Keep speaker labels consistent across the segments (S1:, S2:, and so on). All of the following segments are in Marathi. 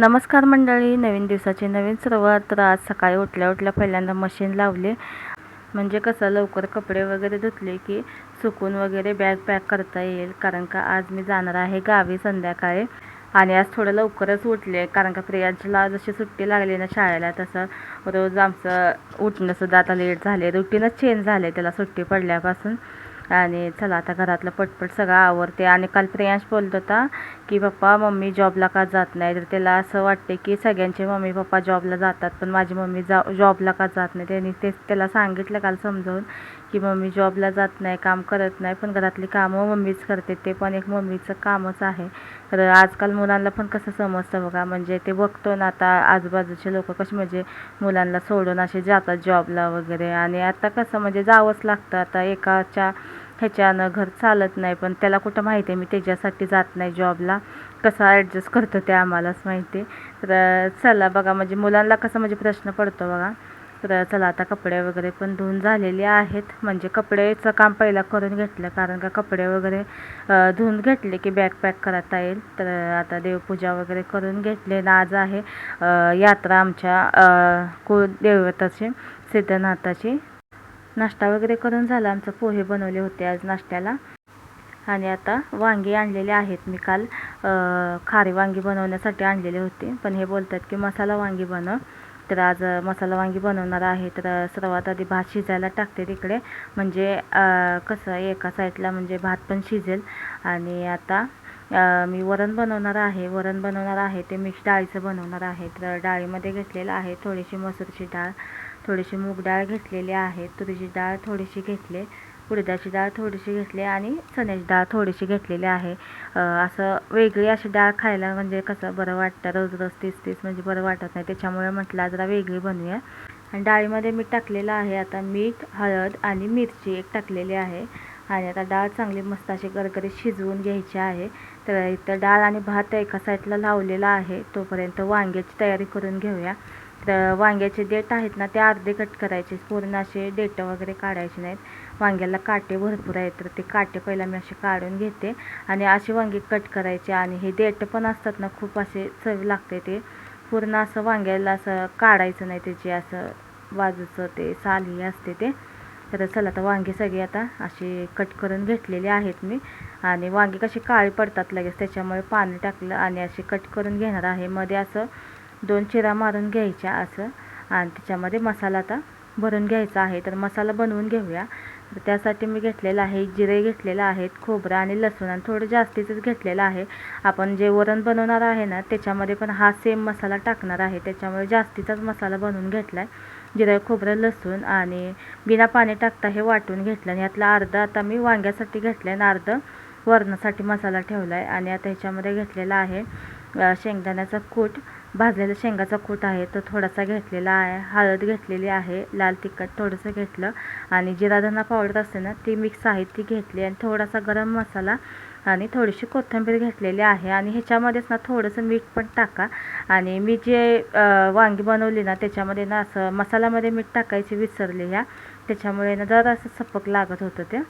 S1: नमस्कार मंडळी नवीन दिवसाची नवीन सुरुवात. तर आज सकाळी उठल्या उठल्या पहिल्यांदा मशीन लावले. म्हणजे कसं लवकर कपडे वगैरे धुतले की सुकून वगैरे बॅग पॅक करता येईल. कारण का आज मी जाणार आहे गावी संध्याकाळी. आणि आज थोडं लवकरच उठले. कारण का प्रियांशला जशी सुट्टी लागली ना शाळेला तसं रोज आमचं उठणंसुद्धा आता लेट झाले. रुटीनच चेंज झाले त्याला सुट्टी पडल्यापासून. आणि चला आता घरातलं पटपट सगळं आवरते. आणि काल प्रियांश बोलत होता की पप्पा मम्मी जॉबला का जात नाही? तर त्याला असं वाटते की सगळ्यांचे मम्मी पप्पा जॉबला जातात पण माझी मम्मी जा जॉबला का जात नाही? त्यांनी ते त्याला सांगितलं काल समजावून की मम्मी जॉबला जात नाही काम करत नाही पण घरातली कामं मम्मीच करते. ते पण एक मम्मीचं कामच आहे. तर आजकाल मुलांना पण कसं समजतं बघा म्हणजे ते बघतो ना आता आजूबाजूचे लोक कसे म्हणजे मुलांना सोडून असे जातात जॉबला वगैरे. आणि आता कसं म्हणजे जावंच लागतं. आता एकाच्या ह्याच्यानं घर चालत नाही पण त्याला कुठं माहिती आहे मी त्याच्यासाठी जात नाही जॉबला. कसं ॲडजस्ट करतो ते आम्हालाच माहिती तर चला बघा म्हणजे मुलांना कसं म्हणजे प्रश्न पडतो बघा. तर चला आता कपडे वगैरे पण धुवून झालेले आहेत. म्हणजे कपडेचं काम पहिला करून घेतलं कारण का कपडे वगैरे धुवून घेतले की बॅग पॅक करता येईल. तर आता देवपूजा वगैरे करून घेतले ना आज आहे यात्रा आमच्या कुलदेवताची सिद्धनाथाची. नाश्ता वगैरे करून झाला. आमचं पोहे बनवले होते आज नाश्त्याला. आणि आता वांगी आणलेले आहेत. मी काल खारी वांगी बनवण्यासाठी आणलेले होते. पण हे बोलतात की मसाला वांगी बनव. तर आज मसाला वांगी बनवणार आहे. तर सर्वात आधी भात शिजायला टाकते तिकडे. म्हणजे कसं एका साईडला म्हणजे भात पण शिजेल. आणि आता मी वरण बनवणार आहे. वरण बनवणार आहे. ते मिक्स डाळीचं बनवणार आहे. तर डाळीमध्ये घेतलेलं आहे थोडीशी मसूरची डाळ. थोडीशी मूग डाळ घेतलेली आहे तुरीची डाळ थोडीशी घेतली उडदाची डाळ थोडीशी घेतली आणि चण्याची डाळ थोडीशी घेतलेली आहे. असं वेगळी अशी डाळ खायला म्हणजे कसं बरं वाटतं? रोज रोज तीस तीस म्हणजे बरं वाटत नाही. त्याच्यामुळे म्हटलं जरा वेगळी बनवूया. आणि डाळीमध्ये मीठ टाकलेलं आहे आता मीठ हळद आणि मिरची एक टाकलेली आहे. आणि आता डाळ चांगली मस्त अशी गरगरीत शिजवून घ्यायची आहे. तर इथं डाळ आणि भात एका साईडला लावलेला आहे. तोपर्यंत वांग्याची तयारी करून घेऊया. तर वांग्याचे देठ आहेत ना ते अर्धे कट करायचे. पूर्ण असे देठं वगैरे काढायचे नाहीत. वांग्याला काटे भरपूर आहेत तर ते काटे पहिला मी असे काढून घेते. आणि असे वांगे कट करायचे आणि हे देठं पण असतात ना खूप असे चव लागते ते. पूर्ण असं वांग्याला असं काढायचं नाही त्याचे असं बाजूचं ते साली असते ते. तर चला आता वांगे सगळे आता असे कट करून घेतलेले आहेत मी. आणि वांगे कशी काळी पडतात लगेच त्याच्यामुळे पाणी टाकलं आणि असे कट करून घेणार आहे. मध्ये असं दोन चिरा मारून घ्यायच्या असं. आणि त्याच्यामध्ये मसाला आता भरून घ्यायचा आहे. तर मसाला बनवून घेऊया. तर त्यासाठी मी घेतलेलं आहे जिरे घेतलेलं आहेत खोबरं आणि लसूण. आणि थोडं जास्तीचंच घेतलेलं आहे. आपण जे वरण बनवणार आहे ना त्याच्यामध्ये पण हा सेम मसाला टाकणार आहे. त्याच्यामुळे जास्तीचाच मसाला बनवून घेतला आहे जिरं खोबरं लसूण आणि बिना पाणी टाकता हे वाटून घेतलं. आणि यातलं अर्धं आता मी वांग्यासाठी घेतलं आहे आणि अर्धं वरणासाठी मसाला ठेवला आहे आणि आता ह्याच्यामध्ये घेतलेला आहे शेंगदाण्याचा कूट भाजलेला शेंगाचा कूट आहे तो थोडासा घेतलेला आहे हळद घेतलेली आहे लाल तिखट थोडंसं घेतलं आणि जिरा धना पावडर असते ना ती मिक्स आहे ती घेतली आणि थोडासा गरम मसाला आणि थोडीशी कोथिंबीर घेतलेली आहे आणि ह्याच्यामध्येच ना थोडंसं मीठ पण टाका आणि मी जे वांगी बनवली ना त्याच्यामध्ये ना असं मसाल्यामध्ये मीठ टाकायची विसरले ह्या त्याच्यामुळे ना जरा असं सपक लागत होतं ते.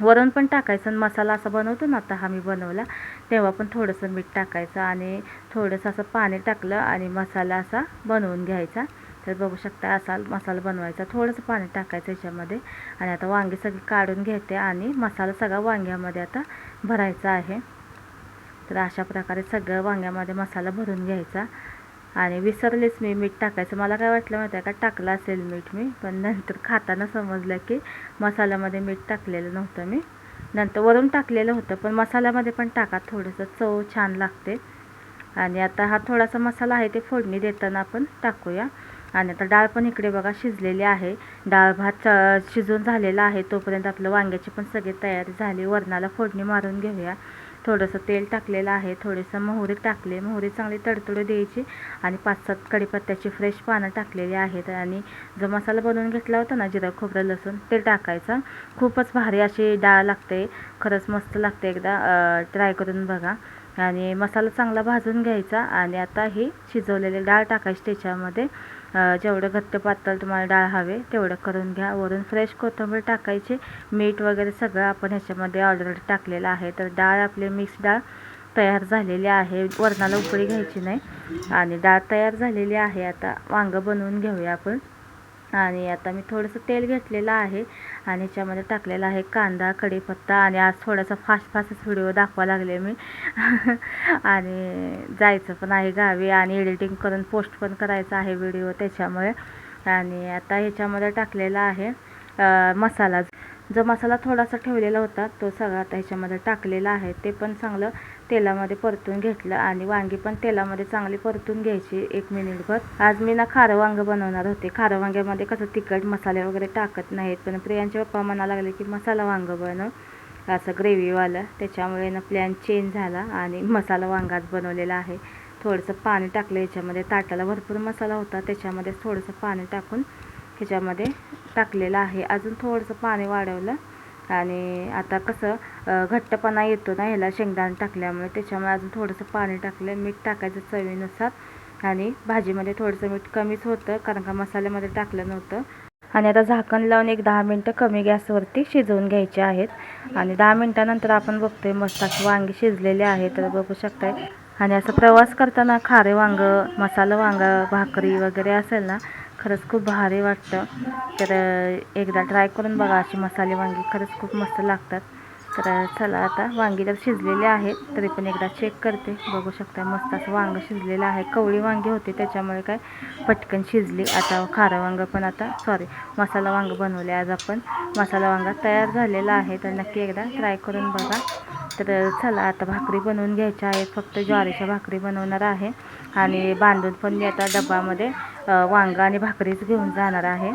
S1: वरण पण टाकायचं आणि मसाला असा बनवतो ना आता हा मी बनवला तेव्हा पण थोडंसं मीठ टाकायचं आणि थोडंसं असं पाणी टाकलं आणि मसाला असा बनवून घ्यायचा. तर बघू शकता असा मसाला बनवायचा. थोडंसं पाणी टाकायचं याच्यामध्ये आणि आता वांगी सगळी काढून घेते आणि मसाला सगळा वांग्यामध्ये आता भरायचा आहे. तर अशा प्रकारे सगळं वांग्यामध्ये मसाला भरून घ्यायचा. आणि विसरलेच मी मीठ टाकायचं. मला काय वाटलं माहिती आहे का? टाकलं असेल मीठ मी पण नंतर खाताना समजलं की मसाल्यामध्ये मीठ टाकलेलं नव्हतं मी. नंतर वरून टाकलेलं होतं पण मसाल्यामध्ये पण टाका थोडंसं चव छान लागते. आणि आता हा थोडासा मसाला आहे ते फोडणी देताना आपण टाकूया. आणि आता डाळ पण इकडे बघा शिजलेली आहे. डाळ भात शिजून झालेला आहे तोपर्यंत आपलं वांग्याची पण सगळी तयारी झाली. वरणाला फोडणी मारून घेऊया. थोडंसं तेल टाकलेलं आहे थोडंसं मोहरी टाकले मोहरी चांगली तडतडू द्यायची आणि पाच सात कढीपत्त्याची फ्रेश पानं टाकलेली आहेत आणि जो मसाला बनवून घेतला होता ना जिरं खोबरं लसूण ते टाकायचं. खूपच भारी अशी डाळ लागते खरंच मस्त लागते एकदा ट्राय करून बघा. आणि मसाला चांगला भाजून घ्यायचा आणि आता ही शिजवलेली डाळ टाकायची त्याच्यामध्ये. जेवढं घट्ट पातळ तुम्हाला डाळ हवे तेवढं करून घ्या. वरून फ्रेश कोथिंबीर टाकायची. मीठ वगैरे सगळं आपण ह्याच्यामध्ये ऑलरेडी टाकलेलं आहे. तर डाळ आपली मिक्स डाळ तयार झालेली आहे. वरणाला उकळी घ्यायची नाही. आणि डाळ तयार झालेली आहे. आता वांगं बनवून घेऊया आपण. आणि आता मी थोडंसं तेल घेतलेलं आहे आणि याच्यामध्ये टाकलेला आहे कांदा कढीपत्ता आणि आज थोडासा फास्ट फास्टच व्हिडिओ दाखवा लागले मी. आणि जायचं पण आहे गावी आणि एडिटिंग करून पोस्ट पण करायचं आहे व्हिडिओ त्याच्यामुळे. आणि आता ह्याच्यामध्ये टाकलेला आहे मसाला. जो मसाला थोडासा ठेवलेला होता तो सगळा आता ह्याच्यामध्ये टाकलेला आहे. ते पण चांगलं तेलामध्ये परतून घेतलं आणि वांगी पण तेलामध्ये चांगली परतून घ्यायची. एक मिनिटभर आज मी ना खारं वांगं बनवणार होते. खारं वांग्यामध्ये कसं तिखट मसाले वगैरे टाकत नाहीत पण प्रियांचे पप्पा म्हणा लागले की मसाला वांगं बनव. असं ग्रेव्हीवालं. त्याच्यामुळे ना प्लॅन चेंज झाला आणि मसाला वांगाच बनवलेला आहे. थोडंसं पाणी टाकलं याच्यामध्ये ताटाला भरपूर मसाला होता. त्याच्यामध्ये थोडंसं पाणी टाकून ह्याच्यामध्ये टाकलेलं आहे. अजून थोडंसं पाणी वाढवलं आणि आता कसं घट्टपणा येतो ना ह्याला शेंगदाणा टाकल्यामुळे. त्याच्यामुळे अजून थोडंसं पाणी टाकलं मीठ टाकायचं चवीनुसार आणि भाजीमध्ये थोडंसं मीठ कमीच होतं कारण का मसाल्यामध्ये टाकलं नव्हतं. आणि आता झाकण लावून एक दहा मिनटं कमी गॅसवरती शिजवून घ्यायचे आहेत. आणि दहा मिनटानंतर आपण बघतोय मस्त अशी वांगी शिजलेले आहेत. तर बघू शकताय. आणि असं प्रवास करताना खारे वांग मसाला वांग भाकरी वगैरे असेल ना खरंच खूप भारी वाटतं. तर एकदा ट्राय करून बघा अशी मसाले वांगी खरंच खूप मस्त लागतात. तर चला आता वांगी तर शिजलेली आहेत तरी पण एकदा चेक करते. बघू शकता मस्त असं वांग शिजलेलं आहे. कवळी वांगी होती त्याच्यामुळे काय पटकन शिजली. आता खारं वांग पण आता सॉरी मसाला वांग बनवले आज आपण. मसाला वांगा तयार झालेला आहे तर नक्की एकदा ट्राय करून बघा. तर चला आता भाकरी बनवून घ्यायच्या आहेत. फक्त ज्वारीच्या भाकरी बनवणार आहे. आणि बांधून पण मी आता डब्यामध्ये वांगा आणि भाकरीच घेऊन जाणार आहे.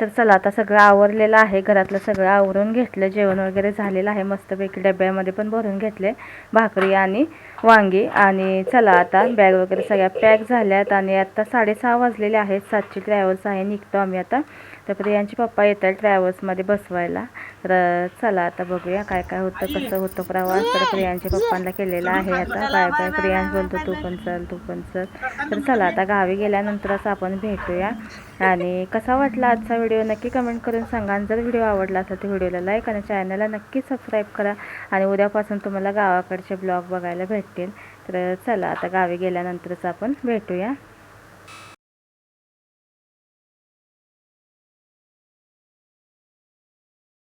S1: तर चला आता सगळं आवरलेलं आहे. घरातलं सगळं आवरून घेतलं. जेवण वगैरे झालेलं आहे. मस्तपैकी डब्यामध्ये पण भरून घेतले भाकरी आणि वांगी आणि चला आता बॅग वगैरे सगळ्या पॅक झाल्यात आणि आता साडेसहा वाजलेले आहेत. सातशे ट्रॅव्हल्स आहे. निघतो आम्ही आता. तर यांचे पप्पा येत आहेत ट्रॅव्हल्समध्ये बसवायला. तर चला आता बघूया काय काय होतं कसं होतं प्रवास. तर प्रियांच्या पप्पांना केलेला आहे आता. बाय बाय प्रियांश बोलतो तू पण चल तू पण चल. तर चला आता गावी गेल्यानंतरच आपण भेटूया. आणि कसा वाटला आजचा व्हिडिओ नक्की कमेंट करून सांगा. आणि जर व्हिडिओ आवडला असेल तर व्हिडिओला लाईक आणि चॅनलला नक्की सबस्क्राईब करा. आणि उद्यापासून तुम्हाला गावाकडचे ब्लॉग बघायला भेटतील तर चला आता गावी गेल्यानंतरच आपण भेटूया.